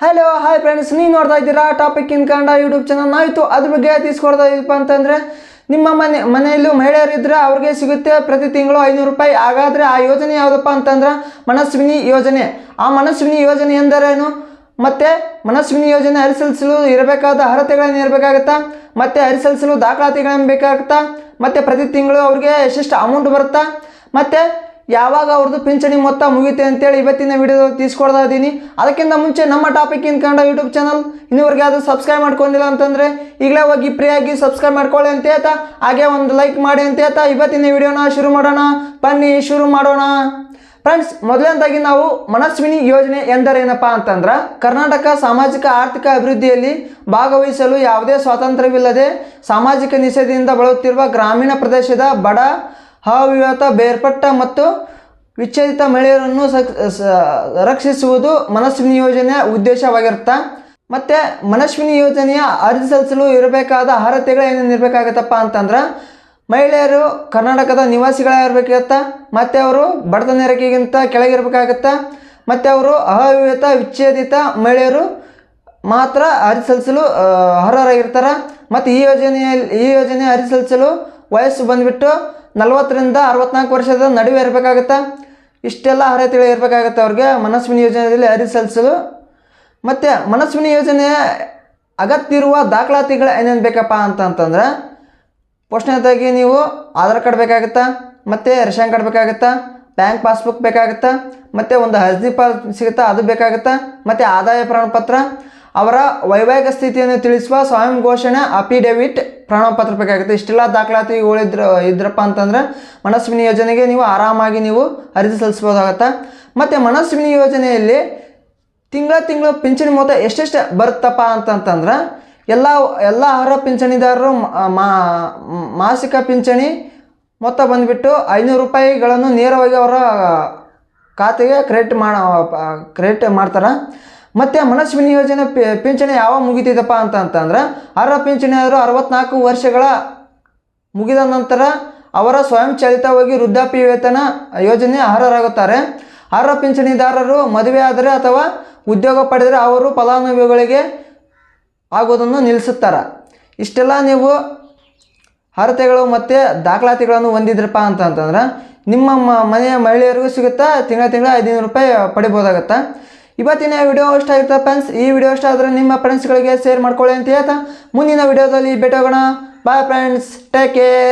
Hello hi friends ನೀವು ನೋಡ್ತಾ ಇದ್ದೀರಾ topic in Kannada YouTube channel ನಾವಿತ್ತು ಅದ್ರ ಬಗ್ಗೆ ತಿಳಿಸ್ಕೊಡ್ತಾ ಇದೀಪ ಅಂತಂದರೆ, ನಿಮ್ಮ ಮನೆ ಮನೆಯಲ್ಲೂ ಮಹಿಳೆಯರಿದ್ದರೆ ಅವ್ರಿಗೆ ಸಿಗುತ್ತೆ ಪ್ರತಿ ತಿಂಗಳು ಐನೂರು ರೂಪಾಯಿ. ಹಾಗಾದರೆ ಆ ಯೋಜನೆ ಯಾವುದಪ್ಪ ಅಂತಂದ್ರೆ, ಮನಸ್ವಿನಿ ಯೋಜನೆ. ಆ ಮನಸ್ವಿನಿ ಯೋಜನೆ ಎಂದರೇನು? ಮತ್ತು ಮನಸ್ವಿನಿ ಯೋಜನೆ ಅನುಸರಿಸಲು ಇರಬೇಕಾದ ಅರ್ಹತೆಗಳನ್ನು ಇರಬೇಕಾಗತ್ತಾ? ಮತ್ತು ಅನುಸರಿಸಲು ದಾಖಲಾತಿಗಳನ್ನು ಬೇಕಾಗುತ್ತಾ? ಮತ್ತು ಪ್ರತಿ ತಿಂಗಳು ಅವ್ರಿಗೆ ಎಷ್ಟೆಷ್ಟು ಅಮೌಂಟ್ ಬರುತ್ತಾ? ಮತ್ತು ಯಾವಾಗ ಅವ್ರದ್ದು ಪಿಂಚಣಿ ಮೊತ್ತ ಮುಗಿಯುತ್ತೆ ಅಂತೇಳಿ ಇವತ್ತಿನ ವಿಡಿಯೋ ತಿಳಿಸ್ಕೊಡ್ತಾ ಇದ್ದೀನಿ. ಅದಕ್ಕಿಂತ ಮುಂಚೆ ನಮ್ಮ topic in Kannada YouTube channel ಇನ್ನೂವರೆಗೆ ಅದು ಸಬ್ಸ್ಕ್ರೈಬ್ ಮಾಡ್ಕೊಂಡಿಲ್ಲ ಅಂತಂದರೆ ಈಗಲೇ ಹೋಗಿ ಫ್ರೀಯಾಗಿ ಸಬ್ಸ್ಕ್ರೈಬ್ ಮಾಡ್ಕೊಳ್ಳಿ ಅಂತ ಹೇಳ್ತಾ, ಹಾಗೆ ಒಂದು ಲೈಕ್ ಮಾಡಿ ಅಂತ ಹೇಳ್ತಾ ಇವತ್ತಿನ ವಿಡಿಯೋನ ಶುರು ಮಾಡೋಣ. ಬನ್ನಿ, ಶುರು ಮಾಡೋಣ. ಫ್ರೆಂಡ್ಸ್ ಮೊದಲನೇದಾಗಿ ನಾವು ಮನಸ್ವಿನಿ ಯೋಜನೆ ಎಂದರೇನಪ್ಪ ಅಂತಂದ್ರೆ ಕರ್ನಾಟಕ ಸಾಮಾಜಿಕ ಆರ್ಥಿಕ ಅಭಿವೃದ್ಧಿಯಲ್ಲಿ ಭಾಗವಹಿಸಲು ಯಾವುದೇ ಸ್ವಾತಂತ್ರ್ಯವಿಲ್ಲದೆ ಸಾಮಾಜಿಕ ನಿಷೇಧದಿಂದ ಬಳಲುತ್ತಿರುವ ಗ್ರಾಮೀಣ ಪ್ರದೇಶದ ಬಡ ಅವಿವಾಹಿತ ಬೇರ್ಪಟ್ಟ ಮತ್ತು ವಿಚ್ಛೇದಿತ ಮಹಿಳೆಯರನ್ನು ರಕ್ಷಿಸುವುದು ಮನಸ್ವಿನಿ ಯೋಜನೆಯ ಉದ್ದೇಶವಾಗಿರುತ್ತೆ? ಮತ್ತು ಮನಸ್ವಿನಿ ಯೋಜನೆಯ ಅರ್ಜಿ ಸಲ್ಲಿಸಲು ಇರಬೇಕಾದ ಅರ್ಹತೆಗಳು ಏನೇನು ಇರಬೇಕಾಗತ್ತಪ್ಪ ಅಂತಂದ್ರೆ, ಮಹಿಳೆಯರು ಕರ್ನಾಟಕದ ನಿವಾಸಿಗಳಾಗಿರ್ಬೇಕಾಗತ್ತೆ ಮತ್ತು ಅವರು ಬಡತನ ರೇಖೆಗಿಂತ ಕೆಳಗಿರಬೇಕಾಗತ್ತೆ, ಮತ್ತು ಅವರು ಅವಿವಾಹಿತ ವಿಚ್ಛೇದಿತ ಮಹಿಳೆಯರು ಮಾತ್ರ ಅರ್ಜಿ ಸಲ್ಲಿಸಲು ಅರ್ಹರಾಗಿರ್ತಾರೆ? ಮತ್ತು ಈ ಯೋಜನೆಯಲ್ಲಿ, ಈ ಯೋಜನೆ ಅರ್ಜಿ ಸಲ್ಲಿಸಲು ವಯಸ್ಸು ಬಂದುಬಿಟ್ಟು ನಲವತ್ತರಿಂದ ಅರವತ್ನಾಲ್ಕು ವರ್ಷದ ನಡುವೆ ಇರಬೇಕಾಗತ್ತೆ? ಇಷ್ಟೆಲ್ಲ ಅರ್ಹತೆಗಳು ಇರಬೇಕಾಗತ್ತೆ ಅವ್ರಿಗೆ? ಮನಸ್ವಿನಿ ಯೋಜನೆಯಲ್ಲಿ ಅರ್ಜಿ ಸಲ್ಲಿಸಲು. ಮತ್ತು ಮನಸ್ವಿನಿ ಯೋಜನೆಯ ಅಗತ್ಯ ಇರುವ ದಾಖಲಾತಿಗಳು ಏನೇನು ಬೇಕಪ್ಪ ಅಂತಂತಂದ್ರೆ ಫಸ್ಟ್ನೇದಾಗಿ ನೀವು ಆಧಾರ್ ಕಾರ್ಡ್ ಬೇಕಾಗುತ್ತಾ? ಮತ್ತು ರೇಷನ್ ಕಾರ್ಡ್ ಬೇಕಾಗುತ್ತಾ? ಬ್ಯಾಂಕ್ ಪಾಸ್ಬುಕ್ ಬೇಕಾಗುತ್ತೆ? ಮತ್ತು ಒಂದು ಅರ್ಜಿ ಪಾಸ್ ಸಿಗುತ್ತಾ? ಅದು ಬೇಕಾಗುತ್ತಾ? ಮತ್ತು ಆದಾಯ ಪ್ರಮಾಣಪತ್ರ? ಅವರ ವೈವಾಹಿಕ ಸ್ಥಿತಿಯನ್ನು ತಿಳಿಸುವ ಸ್ವಯಂ ಘೋಷಣೆ, ಅಫಿಡೇವಿಟ್ ಪ್ರಮಾಣಪತ್ರ ಬೇಕಾಗುತ್ತೆ. ಇಷ್ಟೆಲ್ಲ ದಾಖಲಾತಿಗಳಿದ್ರ ಇದ್ರಪ್ಪ ಅಂತಂದ್ರೆ ಮನಸ್ವಿನಿ ಯೋಜನೆಗೆ ನೀವು ಆರಾಮಾಗಿ ನೀವು ಅರ್ಜಿ ಸಲ್ಲಿಸ್ಬೋದಾಗತ್ತೆ ಮತ್ತು ಮನಸ್ವಿನಿ ಯೋಜನೆಯಲ್ಲಿ ತಿಂಗಳ ತಿಂಗಳು ಪಿಂಚಣಿ ಮೊತ್ತ ಎಷ್ಟೆಷ್ಟು ಬರುತ್ತಪ್ಪ ಅಂತಂತಂದ್ರೆ, ಎಲ್ಲ ಎಲ್ಲ ಅರ್ಹ ಪಿಂಚಣಿದಾರರು ಮಾಸಿಕ ಪಿಂಚಣಿ ಮೊತ್ತ ಬಂದುಬಿಟ್ಟು ಐನೂರು ರೂಪಾಯಿಗಳನ್ನು ನೇರವಾಗಿ ಅವರ ಖಾತೆಗೆ ಕ್ರೆಡಿಟ್ ಮಾಡ, ಕ್ರೆಡಿಟ್ ಮಾಡ್ತಾರೆ? ಮತ್ತು ಮನಸ್ವಿನಿ ಯೋಜನೆ ಪಿಂಚಣಿ ಯಾವಾಗ ಮುಗಿತಿದಪ್ಪ ಅಂತ ಅಂತಂದ್ರೆ, ಅರ್ಹ ಪಿಂಚಣಿಯಾದರು ಅರವತ್ನಾಲ್ಕು ವರ್ಷಗಳ ಮುಗಿದ ನಂತರ ಅವರ ಸ್ವಯಂಚಾಲಿತವಾಗಿ ವೃದ್ಧಾಪ್ಯ ವೇತನ ಯೋಜನೆ ಅರ್ಹರಾಗುತ್ತಾರೆ. ಅರ್ಹ ಪಿಂಚಣಿದಾರರು ಮದುವೆ ಆದರೆ ಅಥವಾ ಉದ್ಯೋಗ ಪಡೆದರೆ ಅವರು ಫಲಾನುಭವಿಗಳಿಗೆ ಆಗೋದನ್ನು ನಿಲ್ಲಿಸುತ್ತಾರೆ. ಇಷ್ಟೆಲ್ಲ ನೀವು ಅರ್ಹತೆಗಳು ಮತ್ತು ದಾಖಲಾತಿಗಳನ್ನು ಹೊಂದಿದ್ರಪ್ಪ ಅಂತ ಅಂತಂದ್ರೆ, ನಿಮ್ಮ ಮನೆಯ ಮಹಿಳೆಯರಿಗೂ ಸಿಗುತ್ತಾ ತಿಂಗಳ ತಿಂಗಳ ಐದುನೂರು ರೂಪಾಯಿ ಪಡಿಬೋದಾಗತ್ತೆ? ಇವತ್ತಿನ ವಿಡಿಯೋ ಇಷ್ಟ ಆಯ್ತಾ ಫ್ರೆಂಡ್ಸ್ ಈ ವಿಡಿಯೋ ಇಷ್ಟ ಆದರೆ ನಿಮ್ಮ ಫ್ರೆಂಡ್ಸ್ಗಳಿಗೆ ಶೇರ್ ಮಾಡ್ಕೊಳ್ಳಿ ಅಂತ ಹೇಳ್ತಾ. ಮುಂದಿನ ವಿಡಿಯೋದಲ್ಲಿ ಭೇಟಿ ಹೋಗೋಣ ಬಾಯ್ ಫ್ರೆಂಡ್ಸ್ ಟೇಕ್ ಕೇರ್